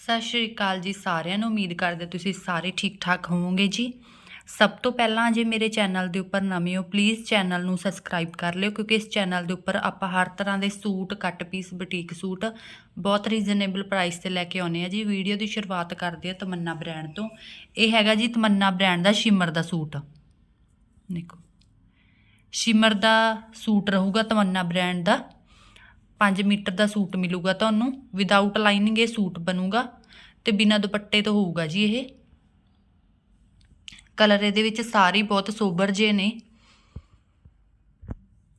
ਸਤਿ ਸ਼੍ਰੀ ਅਕਾਲ ਜੀ ਸਾਰਿਆਂ ਨੂੰ, ਉਮੀਦ ਕਰਦੇ ਤੁਸੀਂ ਸਾਰੇ ਠੀਕ ਠਾਕ ਹੋਵੋਗੇ ਜੀ। ਸਭ ਤੋਂ ਪਹਿਲਾਂ ਜੇ ਮੇਰੇ ਚੈਨਲ ਦੇ ਉੱਪਰ ਨਵੇਂ ਹੋ ਪਲੀਜ਼ ਚੈਨਲ ਨੂੰ ਸਬਸਕ੍ਰਾਈਬ ਕਰ ਲਿਓ, ਕਿਉਂਕਿ ਇਸ ਚੈਨਲ ਦੇ ਉੱਪਰ ਆਪਾਂ ਹਰ ਤਰ੍ਹਾਂ ਦੇ suit, cut piece, boutique suit ਬਹੁਤ ਰੀਜ਼ਨੇਬਲ ਪ੍ਰਾਈਸ ਤੇ ਲੈ ਕੇ ਆਉਨੇ ਆ ਜੀ। ਵੀਡੀਓ ਦੀ ਸ਼ੁਰੂਆਤ ਕਰਦੇ ਆ ਤਮੰਨਾ ਬ੍ਰਾਂਡ ਤੋਂ। ਇਹ ਹੈਗਾ ਜੀ ਤਮੰਨਾ ਬ੍ਰਾਂਡ ਦਾ ਸ਼ਿਮਰ ਦਾ ਸੂਟ। ਦੇਖੋ। ਸ਼ਿਮਰ ਦਾ ਸੂਟ ਰਹੂਗਾ ਤਮੰਨਾ ਬ੍ਰਾਂਡ ਦਾ। 5 ਮੀਟਰ ਦਾ ਸੂਟ ਮਿਲੂਗਾ ਤੁਹਾਨੂੰ ਵਿਦਆਊਟ ਲਾਈਨਿੰਗ ਇਹ ਸੂਟ ਬਣੂਗਾ ਤੇ ਬਿਨਾ ਦੁਪੱਟੇ ਤੋਂ ਹੋਊਗਾ ਜੀ ਇਹ। ਕਲਰ ਇਹਦੇ ਵਿੱਚ ਸਾਰੇ ਬਹੁਤ ਸੋਬਰ ਜੇ ਨੇ।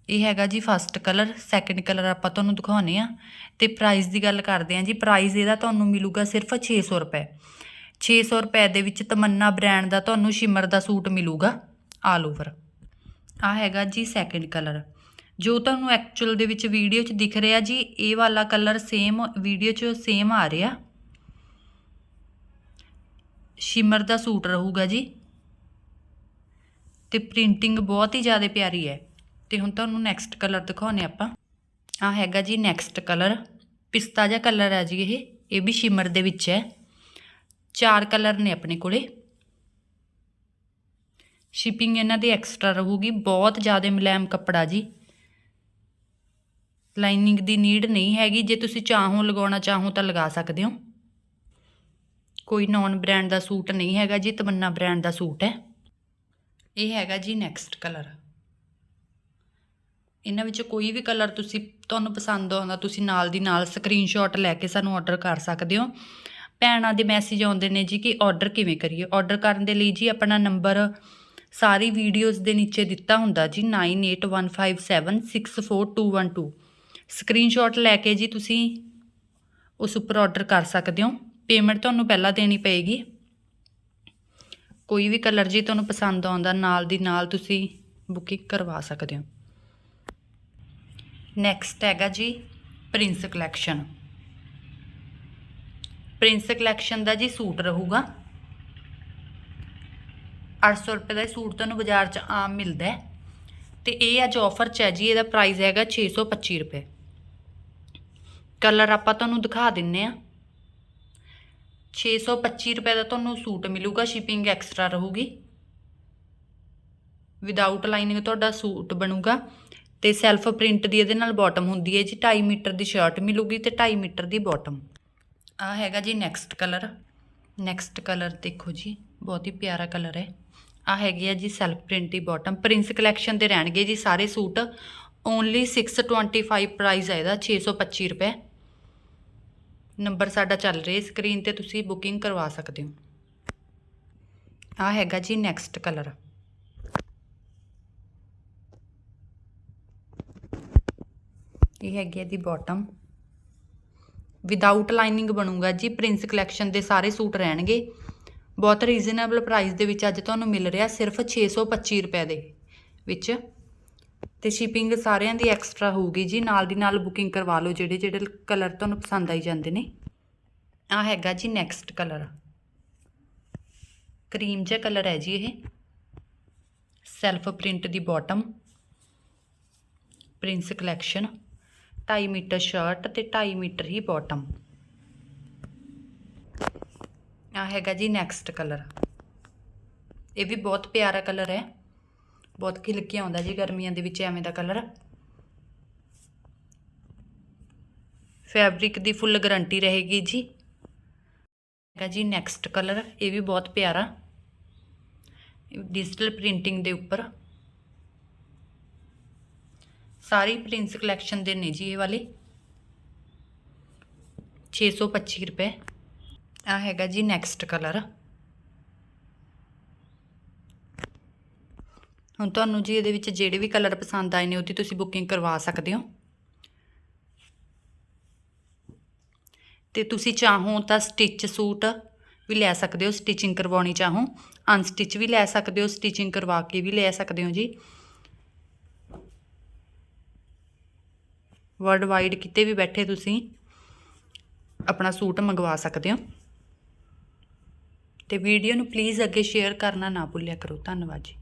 ਇਹ ਹੈਗਾ ਜੀ ਫਸਟ ਕਲਰ ਸੈਕੰਡ ਕਲਰ ਆਪਾਂ ਤੁਹਾਨੂੰ ਦਿਖਾਉਨੇ ਆ। ਤੇ ਪ੍ਰਾਈਸ ਦੀ ਗੱਲ ਕਰਦੇ ਆ ਜੀ ਪ੍ਰਾਈਸ ਇਹਦਾ ਤੁਹਾਨੂੰ ਮਿਲੂਗਾ ਸਿਰਫ 600 ਰੁਪਏ। 600 ਰੁਪਏ ਦੇ ਵਿੱਚ ਤਮੰਨਾ ਬ੍ਰਾਂਡ ਦਾ ਤੁਹਾਨੂੰ ਸ਼ਿਮਰ ਦਾ ਸੂਟ ਮਿਲੂਗਾ ਆਲ ਓਵਰ ਆ ਹੈਗਾ ਜੀ ਸੈਕੰਡ ਕਲਰ ਜੋ ਤੁਹਾਨੂੰ ਐਕਚੁਅਲ ਦੇ ਵਿੱਚ ਵੀਡੀਓ 'ਚ ਦਿਖ ਰਿਹਾ ਜੀ, ਇਹ ਵਾਲਾ ਕਲਰ ਸੇਮ ਵੀਡੀਓ 'ਚ ਸੇਮ ਆ ਰਿਹਾ। ਸ਼ਿਮਰ ਦਾ ਸੂਟ ਰਹੂਗਾ ਜੀ। ਤੇ ਪ੍ਰਿੰਟਿੰਗ ਬਹੁਤ ਹੀ ਜ਼ਿਆਦਾ ਪਿਆਰੀ ਹੈ। ਤੇ ਹੁਣ ਤੁਹਾਨੂੰ ਨੈਕਸਟ ਕਲਰ ਦਿਖਾਉਨੇ ਆਪਾਂ। ਆ ਹੈਗਾ ਜੀ ਨੈਕਸਟ ਕਲਰ ਪਿਸਤਾ ਜਿਹਾ ਕਲਰ ਹੈ ਜੀ ਇਹ। ਇਹ ਵੀ ਸ਼ਿਮਰ ਦੇ ਵਿੱਚ ਹੈ। ਚਾਰ ਕਲਰ ਨੇ ਆਪਣੇ ਕੋਲੇ। ਸ਼ਿਪਿੰਗ ਇਹਨਾਂ ਦੀ ਐਕਸਟਰਾ ਰਹੂਗੀ। ਬਹੁਤ ਜ਼ਿਆਦਾ ਮੁਲਾਇਮ ਕੱਪੜਾ ਜੀ। ਲਾਈਨਿੰਗ ਦੀ ਨੀਡ ਨਹੀਂ ਹੈਗੀ, ਜੇ ਤੁਸੀਂ ਚਾਹੋ ਲਗਾਉਣਾ ਚਾਹੋ ਤਾਂ ਲਗਾ ਸਕਦੇ ਹੋ। ਕੋਈ ਨੌਨ ਬ੍ਰਾਂਡ ਦਾ ਸੂਟ ਨਹੀਂ ਹੈਗਾ ਜੀ, ਤਮੰਨਾ ਬ੍ਰਾਂਡ ਦਾ ਸੂਟ ਹੈ। ਇਹ ਹੈਗਾ ਜੀ ਨੈਕਸਟ ਕਲਰ ਇਹਨਾਂ ਵਿੱਚ ਕੋਈ ਵੀ ਕਲਰ ਤੁਸੀਂ, ਤੁਹਾਨੂੰ ਪਸੰਦ ਆਉਂਦਾ, ਤੁਸੀਂ ਨਾਲ ਦੀ ਨਾਲ ਸਕਰੀਨਸ਼ਾਟ ਲੈ ਕੇ ਸਾਨੂੰ ਆਰਡਰ ਕਰ ਸਕਦੇ ਹੋ। ਭੈਣਾਂ ਦੇ ਮੈਸੇਜ ਆਉਂਦੇ ਨੇ ਜੀ ਕਿ ਆਰਡਰ ਕਿਵੇਂ ਕਰੀਏ? ਆਰਡਰ ਕਰਨ ਦੇ ਲਈ ਜੀ ਆਪਣਾ ਨੰਬਰ ਸਾਰੀ ਵੀਡੀਓਜ਼ ਦੇ ਨੀਚੇ ਦਿੱਤਾ ਹੁੰਦਾ ਜੀ 9815764212 ਸਕਰੀਨਸ਼ਾਟ ਲੈ ਕੇ ਜੀ ਤੁਸੀਂ ਉਸ ਉੱਪਰ ਆਰਡਰ ਕਰ ਸਕਦੇ ਹੋ। ਪੇਮੈਂਟ ਤੁਹਾਨੂੰ ਪਹਿਲਾਂ ਦੇਣੀ ਪਏਗੀ। ਕੋਈ ਵੀ ਕਲਰ ਜੀ ਤੁਹਾਨੂੰ ਪਸੰਦ ਆਉਂਦਾ, ਨਾਲ ਦੀ ਨਾਲ ਤੁਸੀਂ ਬੁਕਿੰਗ ਕਰਵਾ ਸਕਦੇ ਹੋ। ਨੈਕਸਟ ਹੈਗਾ ਜੀ ਪ੍ਰਿੰਸ ਕਲੈਕਸ਼ਨ ਪ੍ਰਿੰਸ ਕਲੈਕਸ਼ਨ ਦਾ ਜੀ ਸੂਟ ਰਹੂਗਾ। 800 ਰੁਪਏ ਦਾ ਸੂਟ ਤੁਹਾਨੂੰ ਬਾਜ਼ਾਰ 'ਚ ਆਮ ਮਿਲਦਾ ਹੈ। ਤੇ ਇਹ ਅੱਜ ਆਫਰ 'ਚ ਹੈ ਜੀ, ਇਹਦਾ ਪ੍ਰਾਈਸ ਹੈਗਾ 625 ਰੁਪਏ। ਕਲਰ ਆਪਾਂ ਤੁਹਾਨੂੰ ਦਿਖਾ ਦਿੰਨੇ ਆ। 625 ਰੁਪਏ ਦਾ ਤੁਹਾਨੂੰ ਸੂਟ ਮਿਲੂਗਾ, ਸ਼ਿਪਿੰਗ ਐਕਸਟਰਾ ਰਹੂਗੀ। ਵਿਦਆਊਟ ਲਾਈਨਿੰਗ ਤੁਹਾਡਾ ਸੂਟ ਬਣੂਗਾ ਤੇ ਸੈਲਫ ਪ੍ਰਿੰਟ ਦੀ ਇਹਦੇ ਨਾਲ ਬਾਟਮ ਹੁੰਦੀ ਹੈ ਜੀ 2.5 ਮੀਟਰ ਦੀ ਸ਼ਰਟ ਮਿਲੂਗੀ ਤੇ 2.5 ਮੀਟਰ ਦੀ ਬਾਟਮ ਆ ਹੈਗਾ ਜੀ ਨੈਕਸਟ ਕਲਰ ਨੈਕਸਟ ਕਲਰ ਦੇਖੋ ਜੀ, ਬਹੁਤ ਹੀ ਪਿਆਰਾ ਕਲਰ ਹੈ। ਆ ਹੈਗੀ ਆ ਜੀ ਸੈਲਫ ਪ੍ਰਿੰਟ ਦੀ ਬਾਟਮ ਪ੍ਰਿੰਸ ਕਲੈਕਸ਼ਨ ਦੇ ਰਹਿਣਗੇ ਜੀ ਸਾਰੇ ਸੂਟ। ਓਨਲੀ 625 ਪ੍ਰਾਈਸ ਹੈ ਇਹਦਾ 625 ਰੁਪਏ। ਨੰਬਰ ਸਾਡਾ ਚੱਲ ਰਿਹਾ ਸਕਰੀਨ ਤੇ ਤੁਸੀਂ ਬੁਕਿੰਗ ਕਰਵਾ ਸਕਦੇ ਹੋ। ਆ ਹੈਗਾ ਜੀ ਨੈਕਸਟ ਕਲਰ ਇਹ ਹੈਗੀ ਹੈ ਦੀ ਬਾਟਮ ਵਿਦਆਊਟ ਲਾਈਨਿੰਗ ਬਣੂਗਾ ਜੀ ਪ੍ਰਿੰਸ ਕਲੈਕਸ਼ਨ ਦੇ ਸਾਰੇ ਸੂਟ ਰਹਿਣਗੇ। ਬਹੁਤ ਰੀਜ਼ਨੇਬਲ ਪ੍ਰਾਈਸ ਦੇ ਵਿੱਚ ਅੱਜ ਤੁਹਾਨੂੰ ਮਿਲ ਰਿਹਾ, ਸਿਰਫ 625 ਰੁਪਏ ਦੇ ਵਿੱਚ। ਤੇ ਸ਼ਿਪਿੰਗ ਸਾਰਿਆਂ ਦੀ ਐਕਸਟਰਾ ਹੋਊਗੀ ਜੀ। ਨਾਲ ਦੀ ਨਾਲ ਬੁਕਿੰਗ ਕਰਵਾ ਲਓ ਜਿਹੜੇ ਜਿਹੜੇ ਕਲਰ ਤੁਹਾਨੂੰ ਪਸੰਦ ਆਈ ਜਾਂਦੇ ਨੇ। ਆ ਹੈਗਾ ਜੀ ਨੈਕਸਟ ਕਲਰ ਕਰੀਮ ਜਿਹਾ ਕਲਰ ਹੈ ਜੀ ਇਹ। ਸੈਲਫ ਪ੍ਰਿੰਟ ਦੀ bottom prince collection 2.5 metre shirt ਤੇ 2.5 ਮੀਟਰ ਹੀ ਬਾਟਮ ਆ ਹੈਗਾ ਜੀ ਨੈਕਸਟ ਕਲਰ ਇਹ ਵੀ ਬਹੁਤ ਪਿਆਰਾ ਕਲਰ ਹੈ। ਬਹੁਤ ਖਿਲ ਕੇ ਆਉਂਦਾ ਜੀ ਗਰਮੀਆਂ ਦੇ ਵਿੱਚ ਐਵੇਂ ਦਾ ਕਲਰ ਫੈਬਰਿਕ ਦੀ ਫੁੱਲ ਗਾਰੰਟੀ ਰਹੇਗੀ ਜੀ। ਹੈਗਾ ਜੀ ਨੈਕਸਟ ਕਲਰ ਇਹ ਵੀ ਬਹੁਤ ਪਿਆਰਾ। ਡਿਜੀਟਲ ਪ੍ਰਿੰਟਿੰਗ ਦੇ ਉੱਪਰ। ਸਾਰੀ ਪ੍ਰਿੰਸ ਕਲੈਕਸ਼ਨ ਦੇ ਨੇ ਜੀ ਇਹ ਵਾਲੇ। 625 ਰੁਪਏ। ਆ ਹੈਗਾ ਜੀ ਨੈਕਸਟ ਕਲਰ ਹੁਣ ਤੁਹਾਨੂੰ ਜੀ ਇਹਦੇ ਵਿੱਚ ਜਿਹੜੇ ਵੀ ਕਲਰ ਪਸੰਦ ਆਏ ਨੇ ਉਹਦੀ ਤੁਸੀਂ ਬੁਕਿੰਗ ਕਰਵਾ ਸਕਦੇ ਹੋ। ਤੇ ਤੁਸੀਂ ਚਾਹੋ ਤਾਂ ਸਟਿਚ ਸੂਟ ਵੀ ਲੈ ਸਕਦੇ ਹੋ, ਸਟਿਚਿੰਗ ਕਰਵਾਉਣੀ ਚਾਹੋ। ਅਨਸਟਿਚ ਵੀ ਲੈ ਸਕਦੇ ਹੋ, ਸਟਿਚਿੰਗ ਕਰਵਾ ਕੇ ਵੀ ਲੈ ਸਕਦੇ ਹੋ ਜੀ। ਵਰਲਡ ਵਾਈਡ ਕਿਤੇ ਵੀ ਬੈਠੇ ਤੁਸੀਂ ਆਪਣਾ ਸੂਟ ਮੰਗਵਾ ਸਕਦੇ ਹੋ। ਤੇ ਵੀਡੀਓ ਨੂੰ ਪਲੀਜ਼ ਅੱਗੇ ਸ਼ੇਅਰ ਕਰਨਾ ਨਾ ਭੁੱਲਿਆ ਕਰੋ। ਧੰਨਵਾਦ ਜੀ।